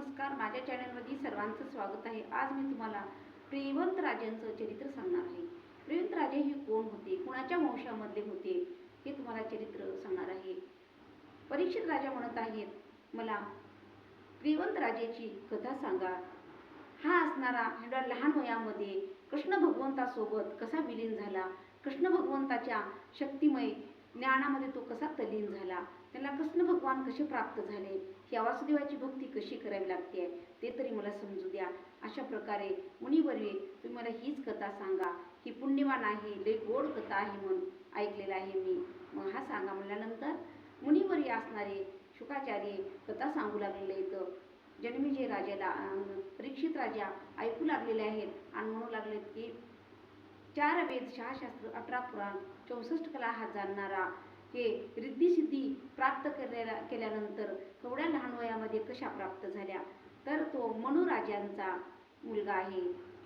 नमस्कार माझ्या चॅनलमध्ये सर्वांचं स्वागत आहे. आज मी तुम्हाला प्रियवंत राजांचं चरित्र सांगणार आहे. प्रियवंत राजे हे कोण होते? कुणाच्या वंशामधले होते? हे तुम्हाला चरित्र सांगणार आहे. परीक्षित राजा म्हणत आहेत मला प्रियवंत राजेची कथा सांगा. हा असणारा एवढ्या लहान वयामध्ये कृष्ण भगवंतासोबत कसा विलीन झाला? कृष्ण भगवंताच्या शक्तिमय ज्ञानामध्ये तो कसा तलीन झाला? त्याला कृष्ण भगवान कसे प्राप्त झाले? या वासुदेवाची भक्ती कशी करायची? लागते ते तरी मला समजू द्या. अशा प्रकारे मुनिवर्ये तुम्ही मला हीच कथा सांगा. ही पुण्यवान आहे लय गोड कथा आहे म्हणून ऐकलेलं आहे मी. मग हा सांगा म्हणल्यानंतर मुनिवर्य असणारे शुकाचार्य कथा सांगू लागलेले इथं जन्मेजय राजाला परीक्षित राजा ऐकू लागलेले आहेत आणि म्हणू लागलेत की चार वेद शास्त्र अठरा पुराण चौसष्ट कला हा जाणणारा हे रिद्धी प्राप्त केलेल्या केल्यानंतर थोड्या लहान वयामध्ये कशा प्राप्त झाल्या? तर तो मनुराजांचा मुलगा आहे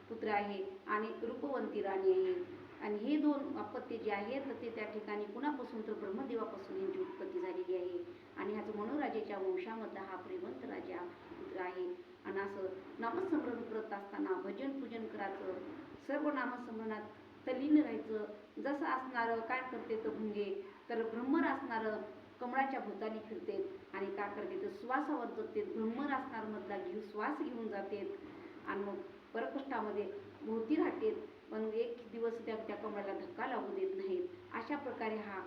पुत्र आहे आणि रूपवंती राणी आहे. आणि हे दोन अपत्य जे आहेत ते त्या ठिकाणी कुणापासून तर ब्रह्मदेवापासून यांची उत्पत्ती झालेली आहे. आणि ह्याच मनोराजेच्या वंशामधला हा प्रेमंत राजा पुत्र आहे. आणि असं नामस्मरण करत असताना भजन पूजन करायचं सर्व नामस्मरणात तल्लीन राहायचं. जसं असणारं काय करते तर भुंगे तर भ्रमर असणारं कमळाच्या भोताली फिरते आणि काय करते तर श्वासावर जगते भ्रमर असणार मधला घेऊ श्वास घेऊन जाते आणि मग परकष्टामध्ये भोवती राहतेत पण एक दिवस त्या त्या कमळाला धक्का लागू देत नाहीत अशा प्रकारे हा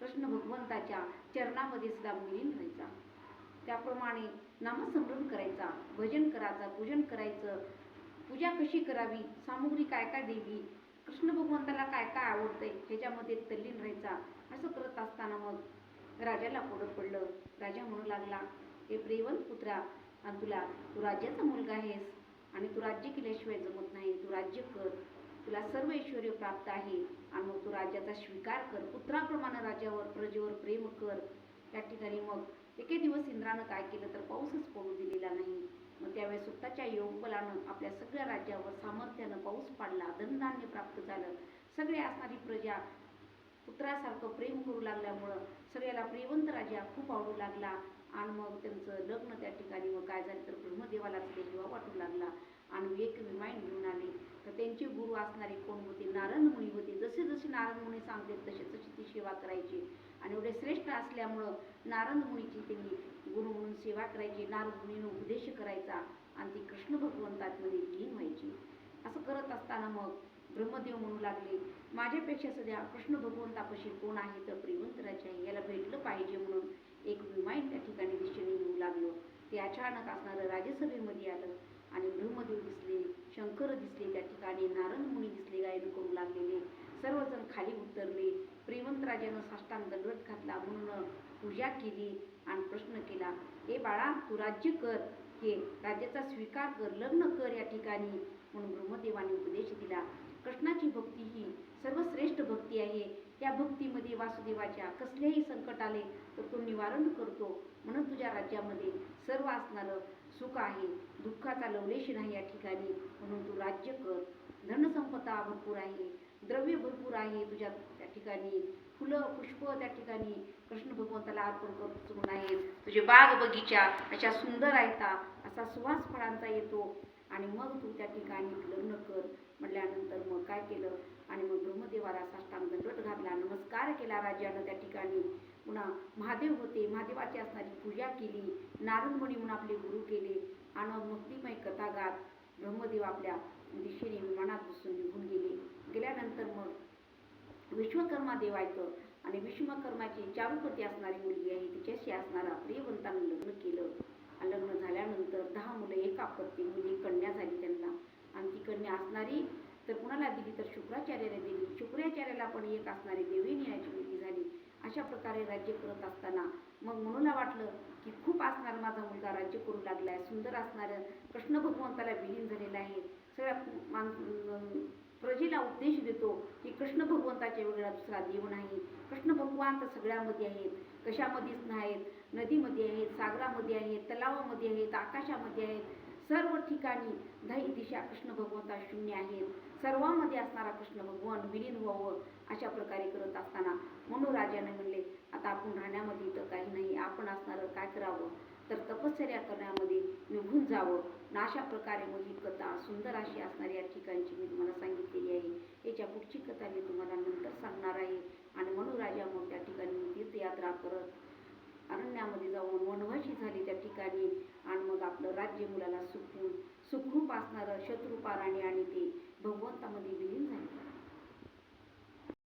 कृष्ण भगवंताच्या चरणामध्ये सुद्धा विलीन राहायचा. त्याप्रमाणे नामसमरण करायचा भजन करायचा पूजन करायचं. पूजा कशी करावी? सामुग्री काय काय द्यावी? कृष्ण भगवंताला काय काय आवडतंय ह्याच्यामध्ये तल्लीन राहायचा असं करत असताना मग राजाला कोडं पडलं. राजा म्हणू लागला हे प्रेवंत पुत्रा आणि तुला तू राज्याचा मुलगा आहेस आणि तू राज्य केल्याशिवाय जमत नाही तू राज्य कर. तुला सर्व ऐश्वर प्राप्त आहे आणि मग तू राज्याचा स्वीकार कर. पुत्राप्रमाणे राजावर प्रजेवर प्रेम कर. त्या ठिकाणी मग एके दिवस इंद्रानं काय केलं तर पाऊसच पडू दिलेला नाही. मग त्यावेळेस स्वतःच्या योगबलानं आपल्या सगळ्या राज्यावर सामर्थ्यानं पाऊस पाडला धनधान्य प्राप्त झालं. सगळे असणारी प्रजा पुत्रासारखं प्रेम करू लागल्यामुळं सगळ्याला प्रेमवंत राजा खूप आवडू लागला. आणि मग त्यांचं लग्न त्या ठिकाणी मग काय झालं तर ब्रह्मदेवाला ते हिवा वाटू लागला. आणि एक विमाईन घेऊन आले. तर त्यांचे गुरु असणारे कोण होते नारायण मुनी होते जसे जसे नारायण मुनी सांगते तसे तशी ती सेवा करायची. आणि एवढे श्रेष्ठ असल्यामुळं नारद मुनीची त्यांनी गुरु म्हणून सेवा करायची नारद मुनीनं उपदेश करायचा आणि ती कृष्ण भगवंतामध्ये लीन व्हायची. असं करत असताना मग ब्रह्मदेव म्हणू लागले माझ्यापेक्षा सध्या कृष्ण भगवंतापाशी कोण आहे तर प्रेमंतराचे आहे याला भेटलं पाहिजे म्हणून एक विमाईन त्या ठिकाणी दिशेने येऊ लागलो. ते अचानक असणारं राज्यसभेमध्ये आलं आणि ब्रह्मदेव दिसले शंकर दिसले त्या ठिकाणी नारद मुनी दिसले गायन करू लागलेले. सर्वजण खाली उतरले. प्रेमंत राजानं साष्टांग दंडवत घातला. म्हणून पूजा केली आणि प्रश्न केला ए बाळा तू राज्य कर. हे राज्याचा स्वीकार कर. लग्न कर या ठिकाणी. म्हणून ब्रह्मदेवाने उपदेश दिला. कृष्णाची भक्ती ही सर्वश्रेष्ठ भक्ती आहे. त्या भक्तीमध्ये वासुदेवाच्या कसलेही संकट आले तर तो निवारण करतो. म्हणून तुझ्या राज्यामध्ये सर्व असणारं सुख आहे. दुःखाचा लवलेश नाही या ठिकाणी. म्हणून तू राज्य कर. धनसंपदा भरपूर आहे. द्रव्य भरपूर आहे तुझ्या त्या ठिकाणी. फुलं पुष्प त्या ठिकाणी. कृष्ण भगवंताला अर्पण करतो आहे तुझे बाग बगीचा अशा सुंदर आहेत असा सुवास फळांचा येतो. आणि मग तू त्या ठिकाणी लग्न कर म्हटल्यानंतर मग काय केलं? आणि मग ब्रह्मदेवाला साष्टांग दंडवत घातला. नमस्कार केला राजानं त्या ठिकाणी. पुन्हा महादेव होते. महादेवाची असणारी पूजा केली. नारदमणी म्हणून आपले गुरु केले. आणि मग भक्तिमय कथा गात ब्रह्मदेव आपल्या दिशेने विमानात बसून निघून गेले. केल्यानंतर मग विश्वकर्मा देवायचं आणि विश्वकर्माची चारुपती असणारी मुलगी आहे तिच्याशी असणारा प्रियवंतानं लग्न केलं. आणि लग्न झाल्यानंतर दहा मुलं एक आपत्ती मुली कन्या झाली त्यांना. आणि ती कन्या असणारी तर कुणाला दिली? तर शुक्राचार्याला दिली. शुक्राचार्याला पण एक असणारी देवीनी याची मुलगी झाली. अशा प्रकारे राज्य करत असताना मग म्हणूला वाटलं की खूप असणार माझा मुलगा राज्य करू लागला आहे सुंदर असणारं कृष्ण भगवंताला विलीन झालेलं आहे. सगळ्या मान प्रजेला उपदेश देतो की कृष्ण भगवंताच्या वेगळा दुसरा देव नाही. कृष्ण भगवान तर सगळ्यामध्ये आहेत. कशामध्येच नाहीत? नदीमध्ये आहेत सागरामध्ये आहेत तलावामध्ये आहेत आकाशामध्ये आहेत. सर्व ठिकाणी दही दिशा कृष्ण भगवंता शून्य आहेत. सर्वांमध्ये असणारा कृष्ण भगवान विलीन व्हावं अशा प्रकारे करत असताना म्हणून राजाने म्हणले आता आपण राहण्यामध्ये तर काही नाही. आपण असणारं काय करावं? तर तपश्चर्या करण्यामध्ये निघून जावं. आणि अशा प्रकारे मग ही कथा सुंदर अशी असणारी या ठिकाणची मी तुम्हाला सांगितलेली आहे. याच्या पुढची कथा मी तुम्हाला नंतर सांगणार आहे. आणि म्हणून राजा मग त्या ठिकाणी तीर्थयात्रा करत अरण्यामध्ये जाऊन वनवाशी झाली त्या ठिकाणी. आणि मग आपलं राज्य मुलाला सुखून सुखरूप असणारं शत्रुपाराणी आणि ते भगवंतामध्ये विलीन झाले.